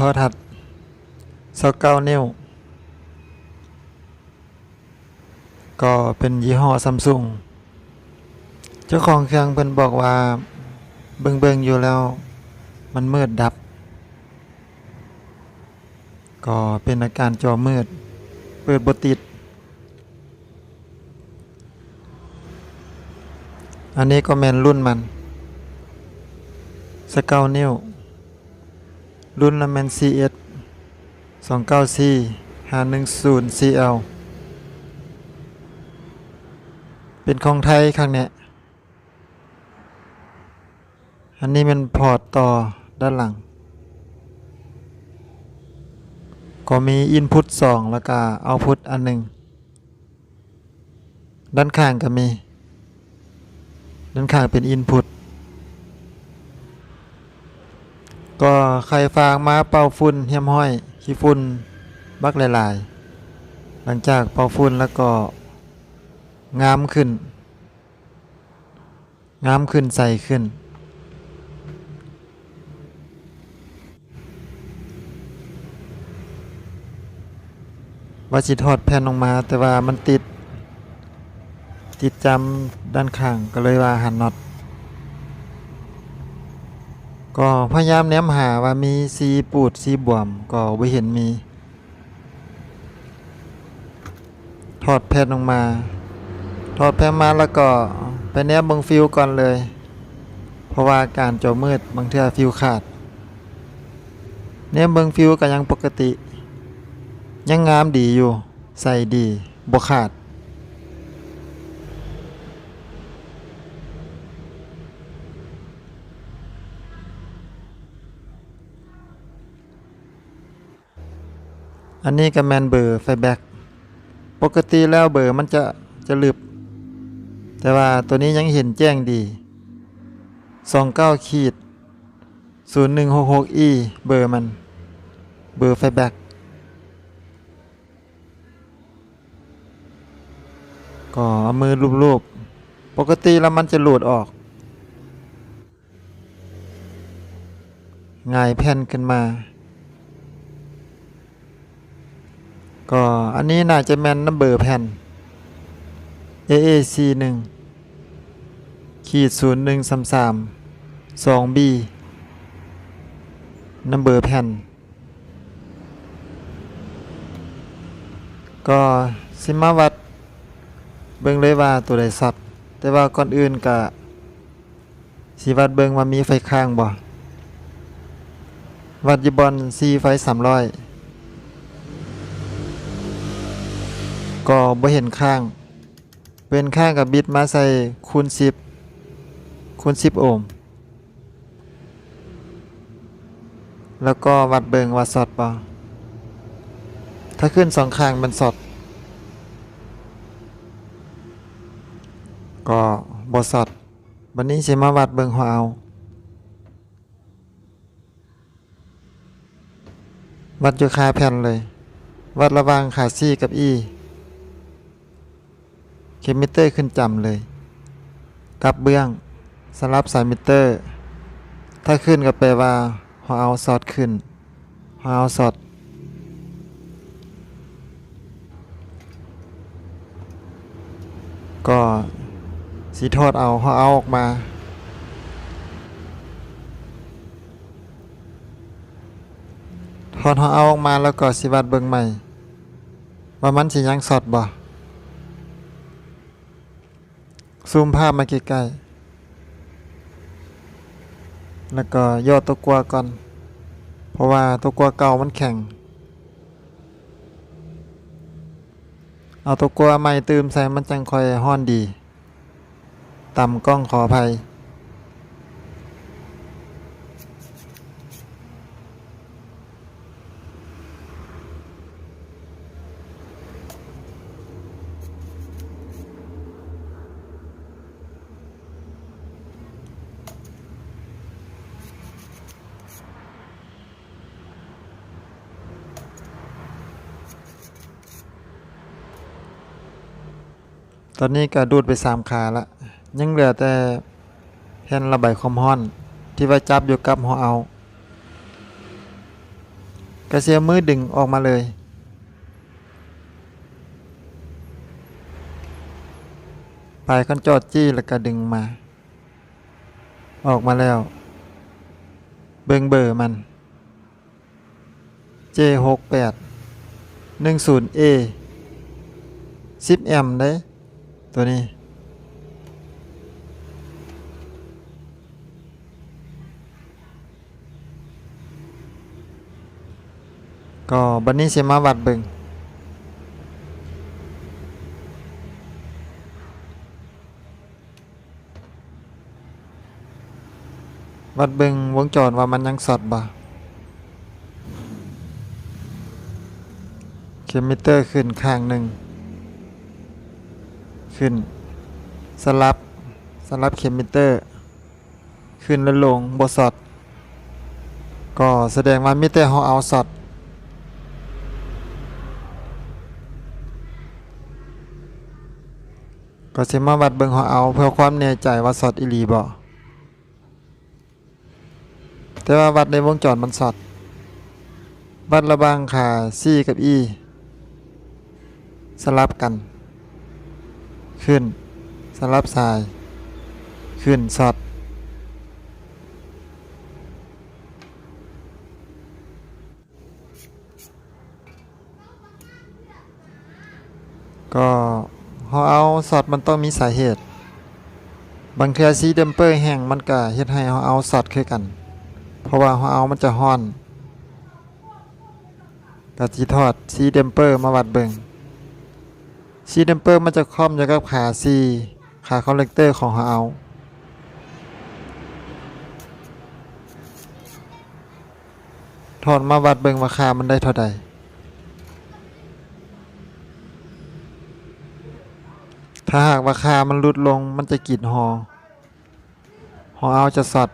ทอทัศน์29นิ้ว ก็เป็นยี่ห้อซัมซุงเจ้าของเครื่องเพิ่นบอกว่า เบิ่งๆอยู่แล้ว มันมืดดับ ก็เป็นอาการจอมืด เปิดบ่ติด อันนี้ก็แมนรุ่นมันสเกานิ้ว รุ่นละแมน CS 294 510 CL เป็นของไทยข้งเนี้ยอันนี้มันพอร์ตต่อด้านหลัง ก็มี Input 2 แล้วก็ Output อันหนึ่ง ด้านข้างก็มี ด้านข้างเป็น Input ก็ใครฟางมาเป่าฝุ่นเหี่ยมห้อยขี้ฝุ่นบักหลายๆ หลังจากเป่าฝุ่นแล้วก็งามขึ้น งามขึ้นใสขึ้น ว่าสิถอดแผ่นออกมาแต่ว่ามันติด ติดจำด้านข้างก็เลยว่าหันน็อต ก็พยายามแนมหาว่ามีซีปูดซีบวม ก็ไม่เห็นมี ถอดแผ่นออกมา ถอดแผ่นมาแล้วก็ไปแนบบิงฟิวก่อนเลย เพราะว่าการจอมืดบางเทื่อฟิวขาดแนบบิงฟิวก็ยังปกติ ยังงามดีอยู่ ใส่ดีบ่ขาด อันนี้ก็แมนเบอร์ไฟแบ็กปกติแล้วเบอร์มันจะจะลึบ แต่ว่าตัวนี้ยังเห็นแจ้งดี29ขีด 0166e เบอร์มัน เบอร์ไฟแบ็กก็เอามือลูบๆ ปกติแล้วมันจะหลุดออกง่ายแผ่นขึ้นมา ก็อันนี้น่าจะแมนนัมเบอร์แผ่น AAC 1ขีด0 1 3 3 2 B นัมเบอร์แผ่น ก็สิมาวัดเบิ่งเลยว่าตัวใดสัตว์แต่ว่าก่อนอื่นก็สิวัดเบิ่งว่ามีไฟข้างบ่ วัดยิบอลซีไฟ300 ก็บ่เห็นข้างเป็นข้างกับบิดมาใส่คูณ10คูณ10 โอห์ม แล้วก็วัดเบิงว่าสอดบ่ถ้าขึ้นสองข้างมันสอด ก็บ่สอดบัดนี้สิมาวัดเบิงหัวเอาวัดอยู่คาแผ่นเลย วัดระวางขาซี่กับ E เคมิเตอร์ขึ้นจำเลยกับเบื้องสลับสายมิเตอร์ ถ้าขึ้นก็แปลว่าหัวเอาสอดขึ้นหัวเอาสอดก็สีทอดเอาหัวเอาออกมาถอดหัวเอาออกมาแล้วก็สิวัดเบิ่งใหม่ ว่ามันสิยังสอดบ่ ซูมภาพมาใกล้ๆแล้วก็ย่อตัวกลัวก่อน เพราะว่าตัวกลัวเก่ามันแข็ง เอาตัวกลัวใหม่ตืมใส่มันจังคอยห้อนดี ต่ำกล้องขออภัย ตอนนี้ก็ดูดไปสามขาละ ยังเหลือแต่แผ่นระบายความร้อน ที่ไว้จับอยู่กับหัวเอากระเสียมือดึงออกมาเลย ปลายคันจอดจี้แล้วก็ดึงมา ออกมาแล้ว เบิงเบอร์มัน J68 10A 10M ได้ ตัวนี้ ก็บัดนี้สิมาวัดเบิงวัดเบิงวงจรว่ามันยังสอดบ่เคมิเตอร์ขึ้นข้างหนึ่ง ขึ้น สลับ สลับเคมิเตอร์ ขึ้นแล้วลงบสอด ก็แสดงว่ามิเตอร์เฮาเอาสอดก็สิมาวัดเบิ่งเฮาเอาเพื่อความแน่ใจว่าสอดอีหลีบ่แต่ว่าวัดในวงจรมันสอด วัดระหว่างขา C กับ E สลับกัน ขึ้น สลับซ้าย ขึ้นสอดก็เฮาเอาสอดมันต้องมีสาเหตุ บางเทื่อซีเดมเปอร์แห้งมันก็เฮ็ดให้เฮาเอาสอดคือกัน เพราะว่าเฮาเอามันจะฮ้อนก็สิถอดซีเดมเปอร์มาวัดเบิ่ง ซีเดมเปอร์มันจะคล่อมอยู่กับขา C ขาคอนเลกเตอร์ของเฮาเอาถอดมาวัดเบิ่งว่าคามันได้เท่าใดถ้าหากว่าคามันลดลงมันจะกรีดหอหอเอาจะสอด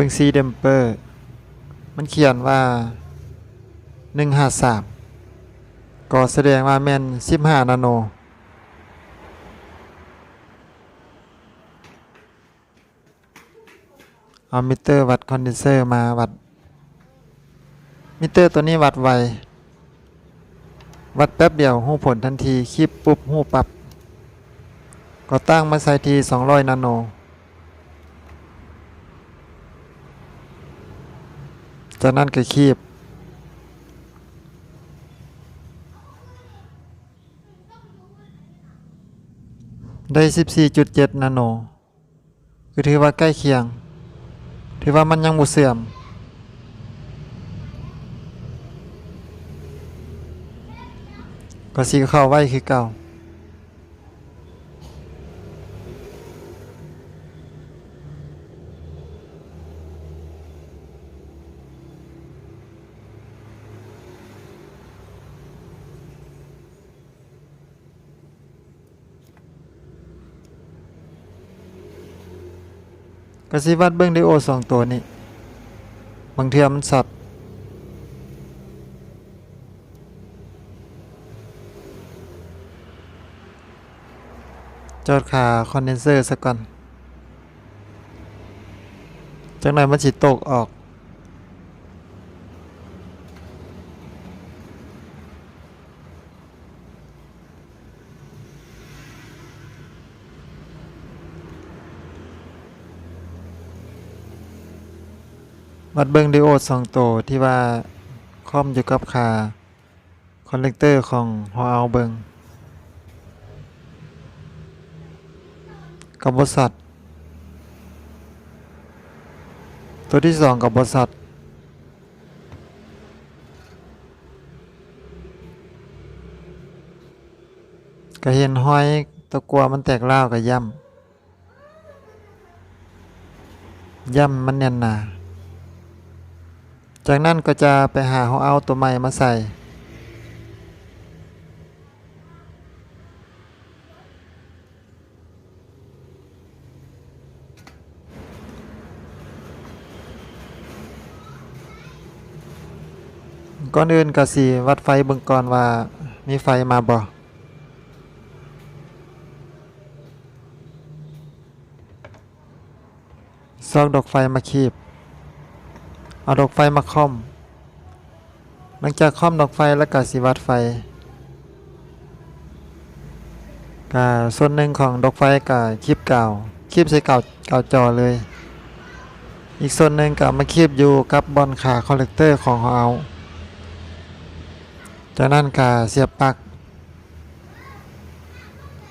บิงซีเดมเปอร์ มันเขียนว่า153ก็แสดงว่าแม่น15นาโน เอามิเตอร์วัดคอนเดนเซอร์มาวัด มิเตอร์ตัวนี้วัดไว วัดแป๊บเดียวหู้ผลทันทีคลิปปุ๊บหู้ปรับ ก็ตั้งมาใส่ที 200 นาโน จากนั้นก็คีบได้ 14.7 นาโน คือถือว่าใกล้เคียง ถือว่ามันยังบ่เสื่อม ก็สิเข้าไว้คือเก่า ก็สิวัดเบิ้งไดโอสองตัวนี้บางเทือมันสัตว์จอดขาคอนเดนเซอร์ซะก่อนจังหน่อยมันฉีดตกออก วัดเบิงไดโอดสองโตที่ว่าคอมอยู่กับขาคอนเลกเตอร์ของฮอเอาเบิงกับบริษัทตัวที่สองกับบริษัทก็เห็นห้อยตะกัวมันแตกเล่ากับย่ำย่ำมันแน่นหนา จากนั้นก็จะไปหาหัวเอาตัวใหม่มาใส่ ก่อนอื่นก็สีวัดไฟเบื้องก่อนว่ามีไฟมาบ่ซองดอกไฟมาคีบ เอาดอกไฟมาค่อม หลังจากค่อมดอกไฟแล้วก็สิวัดไฟก็ส่วนหนึ่งของดอกไฟก็คีบเก่าคีบใส่เก่าเก่าจอเลย อีกส่วนหนึ่งก็มาคีบอยู่กับบอลขาคอลเลกเตอร์ของเขาเอาจากนั้นก็เสียบปลั๊ก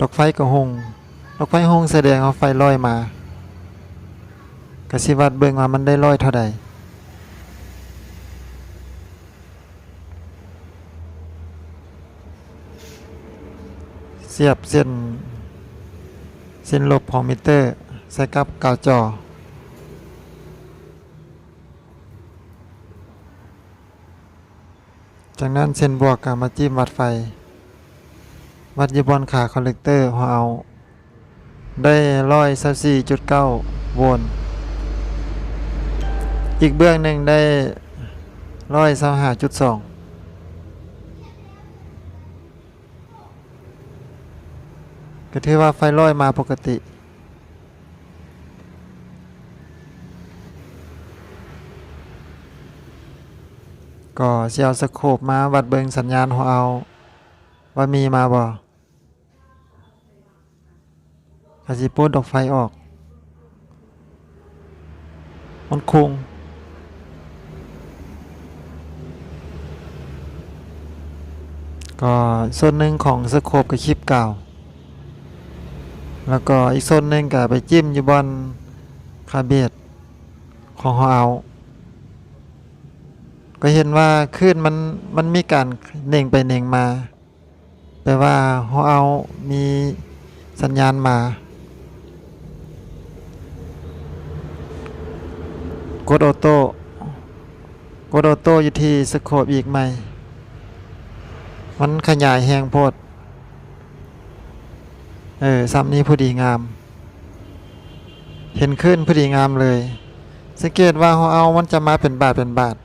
ดอกไฟก็หงดอกไฟหงแสดงว่าไฟลอยมากสิวัดเบิ่งว่ามันได้ร้อยเท่าใด เสียบเส้น เส้นลบของมิเตอร์ ใส่กับกาวจอ จากนั้นเส้นบวกกับมาจิ้มวัดไฟ วัดยีบอลขาคอลเลกเตอร์ของเอา ได้ร้อยสัสี่จุดเก้าโวลต์อีกเบื้องหนึ่งได้ร้อยสามหาจุดสอง ก็ถือว่าไฟร้อยมาปกติ ก็เสียวสโคปมาวัดเบิงสัญญาณของเอา ว่ามีมาบ่กสิปูดดอกไฟออก มันคงก็ส่วนหนึ่งของสโคปกับคลิปเก่า แล้วก็อีกส่วนหนึ่งก็ไปจิ้มอยู่บนคาเบตของเขาเอาก็เห็นว่าคลื่นมันมันมีการเน่งไปเน่งมาแปลว่าเขาเอามีสัญญาณมา กดออโต้กดออโต้อยู่ที่สโคปอีกไหมมันขยายแหงโพด เออซ้ำนี้พอดีงาม เห็นขึ้นพอดีงามเลย สังเกตว่าหัวเอามันจะมาเป็นบาทเป็นบาท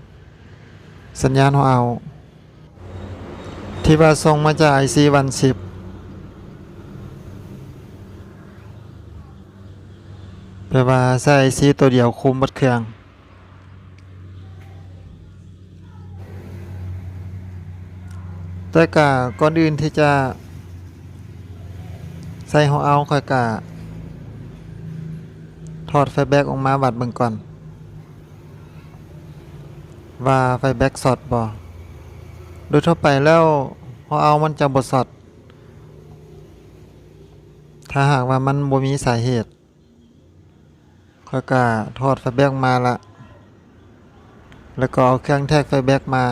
สัญญาณหัวเอาที่ว่าส่งมาจาก IC วันสิบแปลว่าใส่ IC ตัวเดียวคุมบัดเครื่องแต่กะก่อนอื่นที่จะ ใส่หัวเอาค่อยกะถอดไฟแบ็กออกมาวัดเบิ่งก่อน ว่าไฟแบ็กสอดบ่โดยทั่วไปแล้วหัวเอามันจะบ่สอด ถ้าหากว่ามันบ่มีสาเหตุค่อยกะถอดไฟแบ็กมาละแล้วก็เอาเครื่องแทกไฟแบ็กมา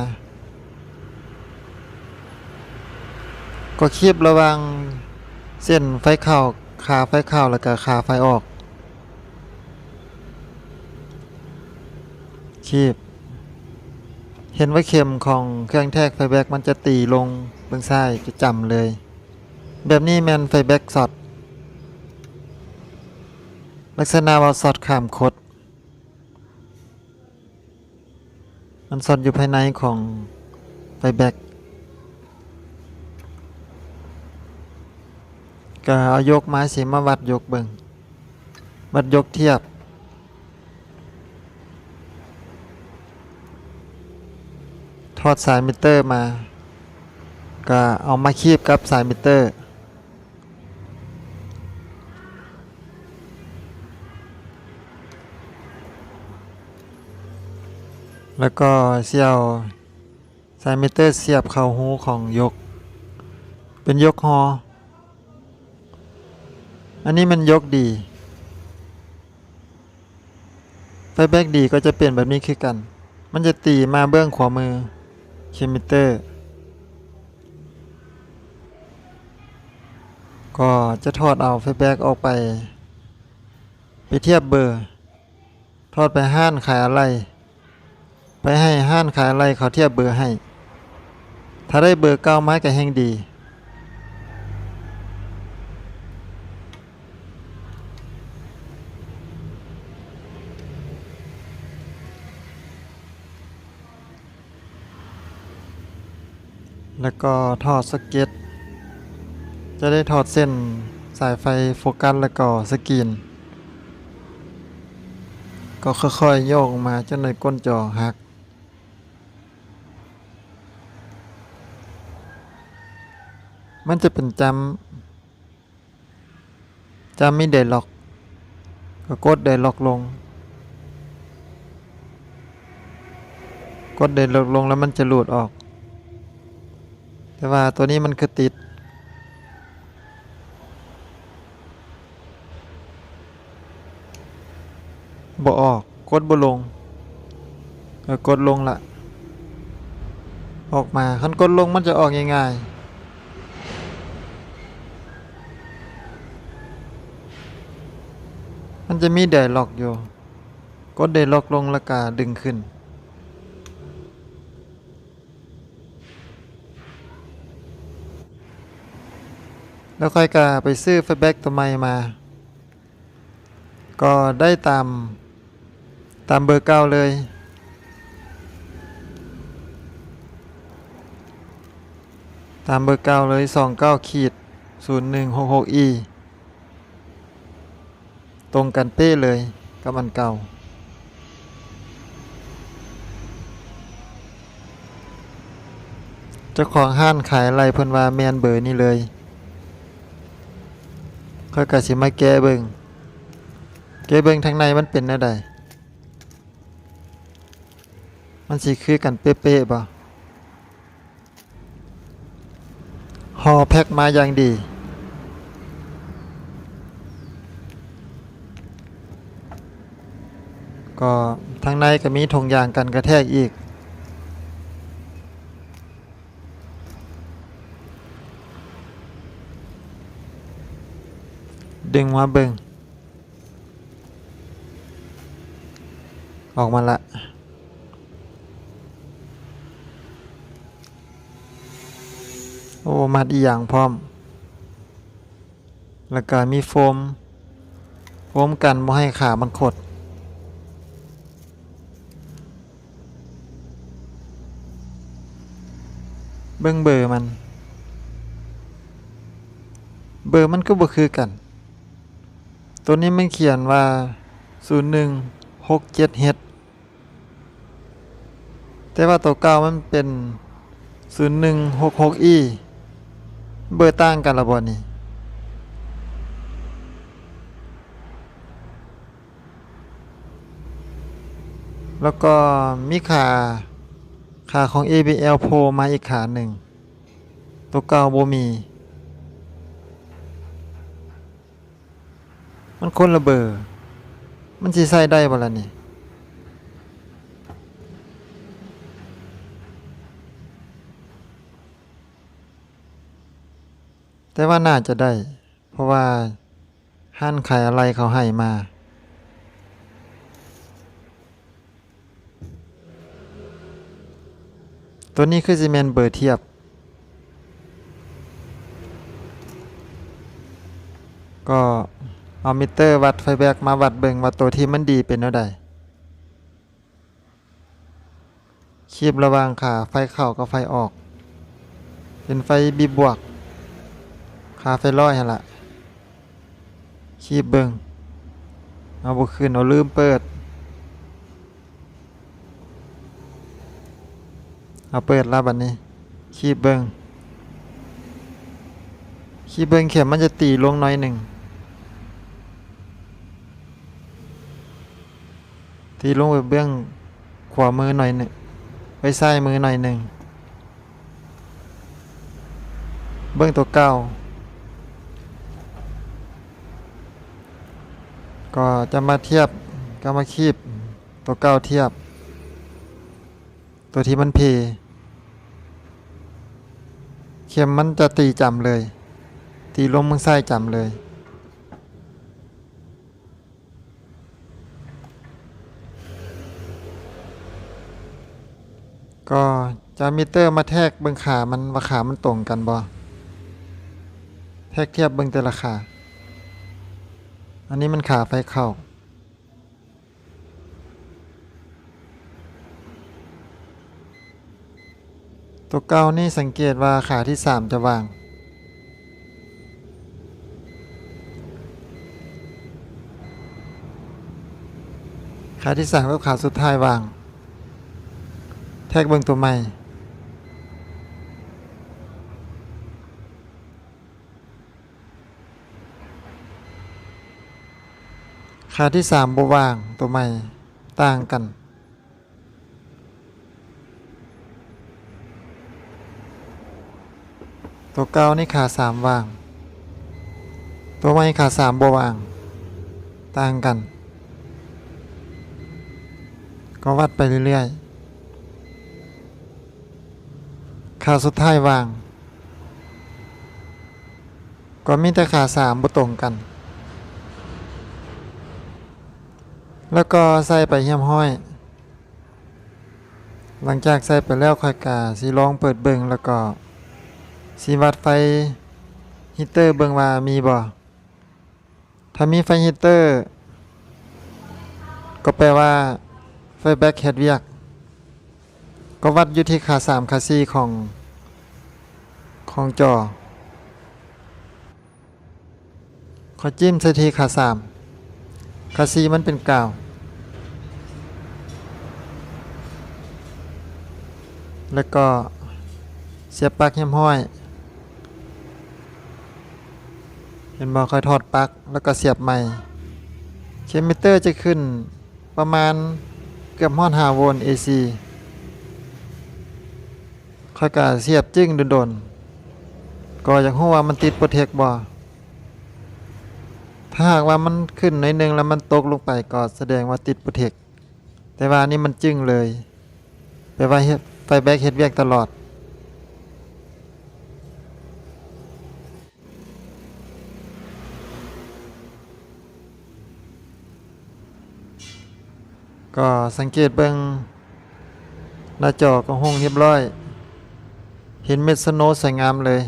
ก็คีบระวัง เส้นไฟเข้าขาไฟเข้าแล้วก็ขาไฟออก คีบ เห็นว่าเข็มของเครื่องแทกไฟแบ็กมันจะตีลงเบื้องซ้ายจะจำเลย แบบนี้แมนไฟแบ็กสอดลักษณะว่าสอดขามคด มันสอดอยู่ภายในของไฟแบ็ก ก็เอายกไม้สีมาวัดยกเบิงวัดยกเทียบ ทอดสายมิเตอร์มา ก็เอามาคีบกับสายมิเตอร์ แล้วก็เสียวสายมิเตอร์เสียบเข้าหูของยก เป็นยกฮอ อันนี้มันยกดี ไฟแบ็กดีก็จะเปลี่ยนแบบนี้คือกัน มันจะตีมาเบื้องขวามือเคมิเตอร์ ก็จะทอดเอาไฟแบ็กออกไป ไปเทียบเบอร์ทอดไปห้านขายอะไร ไปให้ห้านขายอะไรเขาเทียบเบอร์ให้ ถ้าได้เบอร์เก้าไม้ก็แห่งดี แล้วก็ถอดสเก็ต จะได้ถอดเส้นสายไฟโฟกัสแล้วก็สกรีนก็ค่อยๆโยกออกมาจนในก้นจอหัก มันจะเป็นจำจำไม่ได้ล็อก ก็กดได้ล็อกลง กดได้ล็อกลงแล้วมันจะหลุดออก แต่ว่าตัวนี้มันคือติด บ่ออกกดบ่ลงก็กดลงละออกมาคันกดลงมันจะออกง่ายๆมันจะมีไดล็อกอยู่ กดไดล็อกลงแล้วก็ดึงขึ้น แล้วค่อยก็ไปซื้อไฟแบ็กตัวใหม่มา ก็ได้ตาม ตามเบอร์เก้าเลย ตามเบอร์เก้าเลยสองเก้าขีดศูนย์หนึ่งหกหกอีตรงกันเป้เลยกับอันเก่าเจ้าของห้านขายอะไรเพิ่นว่าแมนเบอร์นี่เลย ค่อยกะสิมาแก้เบิงแกเบิ่งทางในมันเป็นแนวใดมันสิคือกันเป๊ะๆบ่ห่อแพ็คมาอย่างดี ก็ทางในก็มีถุงยางกันกระแทกอีก ดึงมาเบิงออกมาละโอ้มัดอีอย่างพร้อม แล้วก็มีโฟม โฟมกันบ่ให้ขามันขดเบิ่งเบอร์มัน เบอร์มันก็บ่คือกัน ตัวนี้มันเขียนว่า 01หกเฮดแต่ว่าตัวเก่ามันเป็นศูนย์หนึ่งหกหกอีเบอร์ต่างกันละบ่นี่แล้วก็มีขาขาของ ABL Pro มาอีกขาหนึ่ง ตัวเก่าโบมี มันคนละเบอร์ มันสิใส่ได้บ่ล่ะนี่แต่ว่าน่าจะได้ เพราะว่าห้านขายอะไรเขาให้มา ตัวนี้คือซีเมนเบอร์เทียบ ก็ เอามิเตอร์วัดไฟแบกมาวัดเบิ่งว่าตัวที่มันดีเป็นเท่าใดคีบระว่างขาไฟเข้ากับไฟออก เป็นไฟบีบวกขาไฟร้อยหั่นละคีบเบิ่งเอาบุขึ้นเอาลืมเปิด เอาเปิดแล้วบัดนี้ คีบเบิ่งคีบเบิ่งเข็มมันจะตีลงน้อยหนึ่ง ที่ลงไปเบื้องขวามือหน่อยหนึ่งไว้ซ้ายมือหน่อยหนึ่งเบื้องตัวเก้าก็จะมาเทียบก็มาคีบตัวเก้าเทียบ ตัวที่มันเพเข็มมันจะตีจำเลย ตีลงมือซ้จำเลย ก็จะมิเตอร์มาแทกเบิงขามันว่าขามันตรงกันบ่แทกเทียบเบิงแต่ละขาอันนี้มันขาไฟเข้า ตัวเก่านี่สังเกตว่าขาที่สามจะวาง ขาที่สามกับขาสุดท้ายวาง ท็กเบิ่งตัวใหม่ขาที่สามบวางตัวใหม่ ต่างกัน ตัวเก้านี่ขาสามวาง ตัวใหม่ขาสามบวาง ต่างกัน ก็วัดไปเรื่อยๆ ขาสุดท้ายวาง ก็มีแต่ขาสามบ่ตรงกัน แล้วก็ใส่ไปเยี่ยมห้อย หลังจากใส่ไปแล้วค่อยกาสีลองเปิดเบิงแล้วก็สีวัดไฟฮีเตอร์เบิงว่ามีบ่ถ้ามีไฟฮีเตอร์ ก็แปลว่าไฟแบ็คเฮดเวียก ก็วัดอยู่ที่ขา3ขา4ของของจอขอจิ้มใส่ที่ขา3ขา4มันเป็นกาว แล้วก็เสียบปลั๊กเยี่ยมห้อยเป็นบอคอยถอดปลั๊กแล้วก็เสียบใหม่ เคมิเตอร์จะขึ้นประมาณเกือบฮอด5โวลต์ AC ค่อยกะเสียบจึ้งโดนๆก็อยากรู้ว่ามันติดโปรเทคบ่ถ้าหากว่ามันขึ้นหน่อยหนึงแล้วมันตกลงไปก็แสดงว่าติดโปรเทคแต่ว่านี่มันจึ้งเลยแปลว่าเฮ็ดไฟแบ็กเฮ็ดเวียกตลอดก็สังเกตเบิ่งหน้าจอก็ห้องเรียบร้อย เห็นเม็ดสโนสวยงามเลย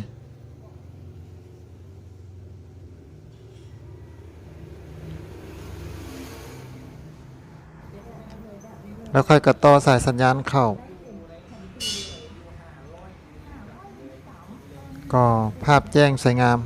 แล้วค่อยกระต่อสายสัญญาณเข้า ก็ภาพแจ้งสวยงาม